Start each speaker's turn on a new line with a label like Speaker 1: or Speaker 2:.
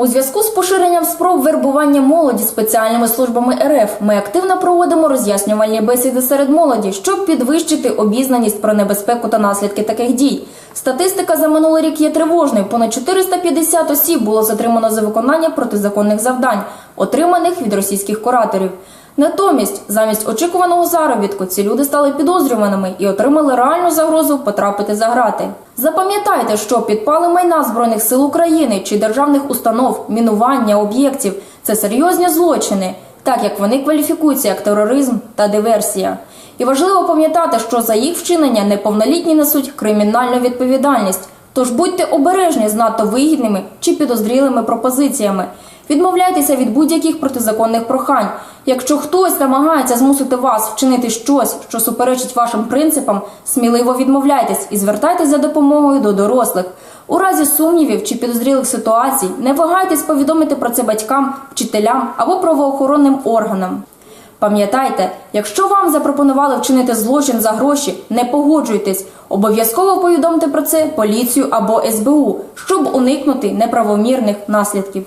Speaker 1: У зв'язку з поширенням спроб вербування молоді спеціальними службами РФ ми активно проводимо роз'яснювальні бесіди серед молоді, щоб підвищити обізнаність про небезпеку та наслідки таких дій. Статистика за минулий рік є тривожною. Понад 450 осіб було затримано за виконання протизаконних завдань, отриманих від російських кураторів. Натомість, замість очікуваного заробітку, ці люди стали підозрюваними і отримали реальну загрозу потрапити за грати. Запам'ятайте, що підпали майна збройних сил України чи державних установ, мінування об'єктів це серйозні злочини, так як вони кваліфікуються як тероризм та диверсія. І важливо пам'ятати, що за їх вчинення неповнолітні несуть кримінальну відповідальність. Тож будьте обережні з надто вигідними чи підозрілими пропозиціями. Відмовляйтеся від будь-яких протизаконних прохань. Якщо хтось намагається змусити вас вчинити щось, що суперечить вашим принципам, сміливо відмовляйтесь і звертайтесь за допомогою до дорослих. У разі сумнівів чи підозрілих ситуацій не вагайтесь повідомити про це батькам, вчителям або правоохоронним органам. Пам'ятайте, якщо вам запропонували вчинити злочин за гроші, не погоджуйтесь. Обов'язково повідомте про це поліцію або СБУ, щоб уникнути неправомірних наслідків.